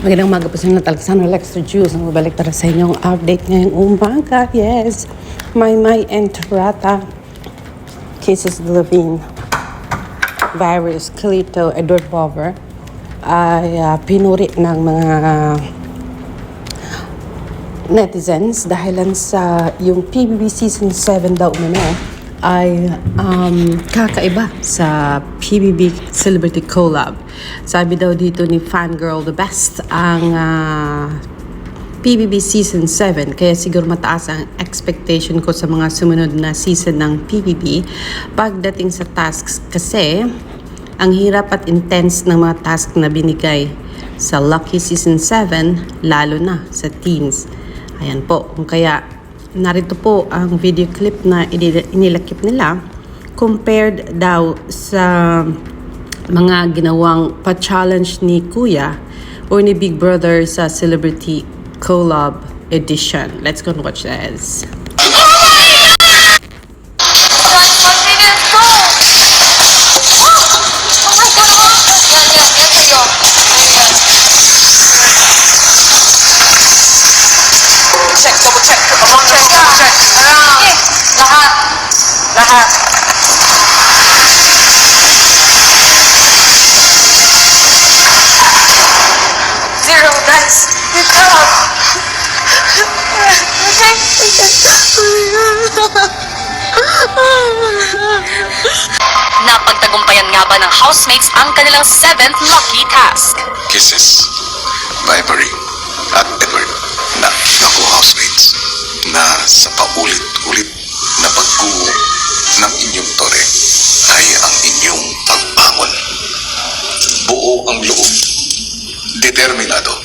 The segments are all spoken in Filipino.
Magandang umaga po sa inyo, Alexander Lexter Juice. Ang mabalik para sa inyong update ngayong umaga. Yes, may may enterata cases of Levine virus, Calito, Edward Bover ay ah, pinuri ng mga netizens dahilan sa yung PBB Season 7 daw umano ay um, kakaiba sa PBB Celebrity Collab. Sabi daw dito ni Fangirl the best ang ah, PBB Season 7 kaya siguro mataas ang expectation ko sa mga sumunod na season ng PBB pagdating sa tasks kasi ang hirap at intense ng mga task na binigay sa Lucky Season 7 lalo na sa teens. Ayan po, kung kaya narito po ang video clip na inil- inilakip nila compared daw sa mga ginawang pa-challenge ni Kuya or ni Big Brother sa Celebrity Collab Edition. Let's go and watch this. Lahat. Zero, guys. Good job. Napagtagumpayan nga ba ng housemates ang kanilang seventh lucky task? Kisses Marie at Edward na naku housemates na sa paulit-ulit ng inyong tore ay ang inyong pagbangon. Buo ang loob, determinado,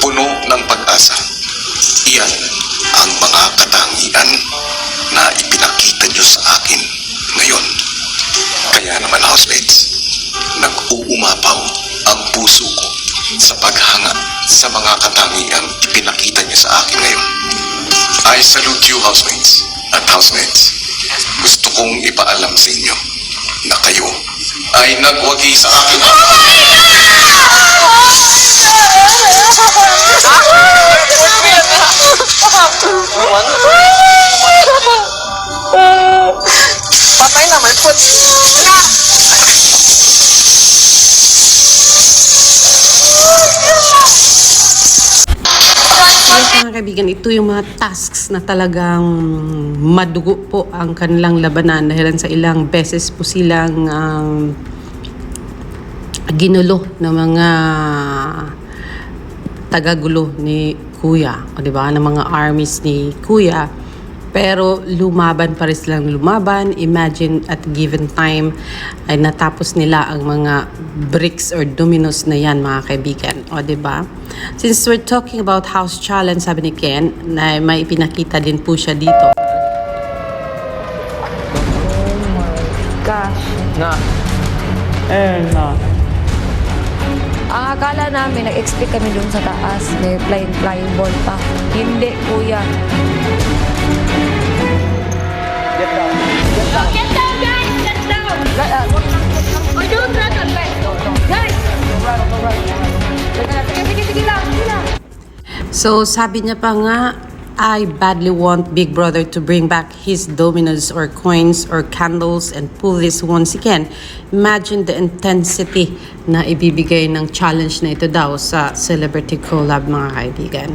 puno ng pag-asa. Iyan ang mga katangian na ipinakita niyo sa akin ngayon. Kaya naman housemates, nag-uumapaw ang puso ko sa paghanga sa mga katangiang ipinakita niyo sa akin ngayon. I salute you housemates at housemates. Gusto kong ipaalam sa inyo na kayo ay nagwagi sa akin. Patay na, may put. Kaibigan, ito yung mga tasks na talagang madugo po ang kanilang labanan dahil sa ilang beses po silang um, ginulo ng mga tagagulo ni Kuya, o di ba, ng mga armies ni Kuya. Pero lumaban pa rin silang lumaban. Imagine at given time ay natapos nila ang mga bricks or dominoes na yan mga kaibigan. O di ba? Since we're talking about house challenge, sabi ni Ken, na may pinakita din po siya dito. Gosh. Na. Eh, na. Ang akala namin, nag-expect kami dun sa taas. May flying, flying ball pa. Hindi, kuya. Get down. Get down. Get down, guys! Get down! Oh, don't run on back. Guys! Alright, alright, alright. Sige, sige, sige lang, sige lang. So sabi niya pa nga, I badly want Big Brother to bring back his dominoes or coins or candles and pull this once again. Imagine the intensity na ibibigay ng challenge na ito daw sa Celebrity Collab mga kaibigan.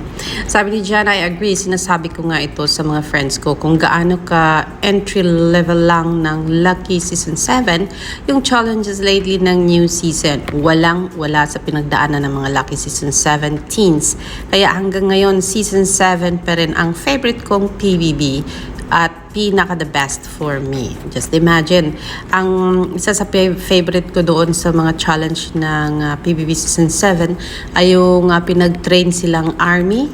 Sabi ni Jan, I agree, sinasabi ko nga ito sa mga friends ko kung gaano ka entry level lang ng Lucky Season 7, yung challenges lately ng new season, walang wala sa pinagdaanan ng mga Lucky Season 7 teens. Kaya hanggang ngayon, Season 7 pa rin ang favorite kong PBB at pinaka the best for me. Just imagine, ang isa sa favorite ko doon sa mga challenge ng uh, PBB Season 7 ay yung uh, pinag-train silang army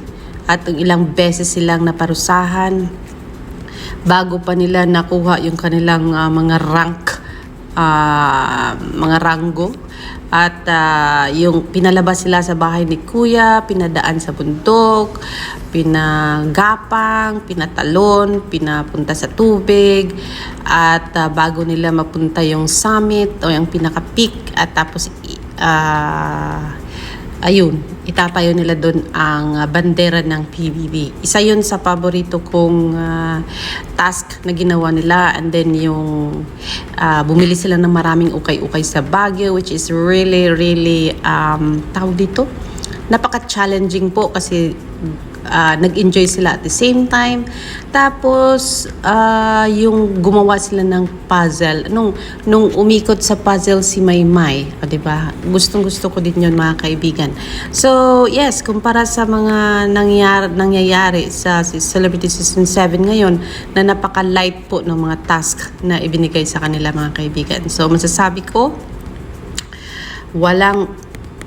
at ang ilang beses silang naparusahan bago pa nila nakuha yung kanilang ah, mga rank ah, mga ranggo at ah, yung pinalabas sila sa bahay ni kuya, pinadaan sa bundok, pinagapang, pinatalon, pinapunta sa tubig. At ah, bago nila mapunta yung summit o yung pinaka-peak at tapos ah, ayun, itatayo nila doon ang ah, bandera ng PBB. Isa yun sa paborito kong ah, task na ginawa nila and then yung ah, bumili sila ng maraming ukay-ukay sa Baguio which is really, really, um, tawag dito, napaka-challenging po kasi ah, nag-enjoy sila at the same time. Tapos, ah, yung gumawa sila ng puzzle. Nung, nung umikot sa puzzle si Maymay, o di ba? Gustong gusto ko din yun mga kaibigan. So, yes, kumpara sa mga nangyari, nangyayari sa Celebrity Season 7 ngayon, na napaka-light po ng mga task na ibinigay sa kanila mga kaibigan. So, masasabi ko, walang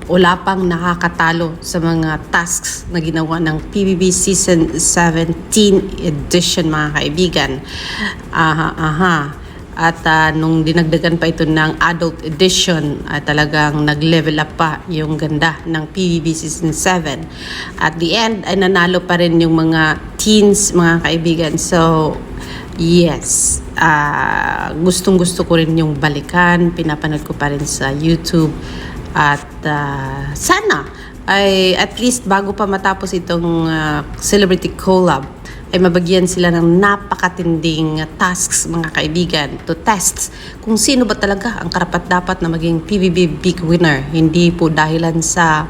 wala pang nakakatalo sa mga tasks na ginawa ng PBB Season 17 edition mga kaibigan. Aha, aha. At ah, nung dinagdagan pa ito ng adult edition, ah, talagang nag-level up pa yung ganda ng PBB Season 7. At the end, ay nanalo pa rin yung mga teens mga kaibigan. So, Yes. Ah, gustong gusto ko rin yung balikan. Pinapanood ko pa rin sa YouTube. At ah, sana ay at least bago pa matapos itong ah, celebrity collab ay mabagyan sila ng napakatinding tasks mga kaibigan to test kung sino ba talaga ang karapat dapat na maging PBB big winner. Hindi po dahilan sa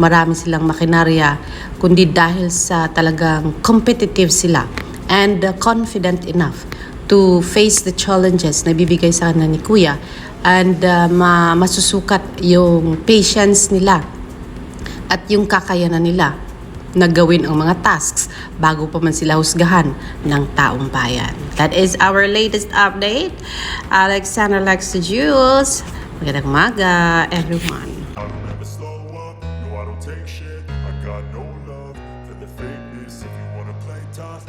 marami silang makinarya, kundi dahil sa talagang competitive sila and uh, confident enough to face the challenges na bibigay sa kanila ni Kuya and uh, ma- masusukat yung patience nila at yung kakayanan nila na gawin ang mga tasks bago pa man sila husgahan ng taong bayan. That is our latest update. Alexander Lex Jules. Magandang umaga, everyone. Got no love for the fakeness If you wanna play tough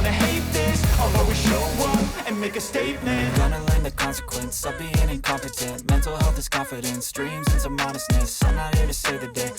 wanna hate this I'll always show up and make a statement. I'm Gonna learn the consequence of being incompetent. Mental health is confidence, dreams and some honestness I'm not here to save the day,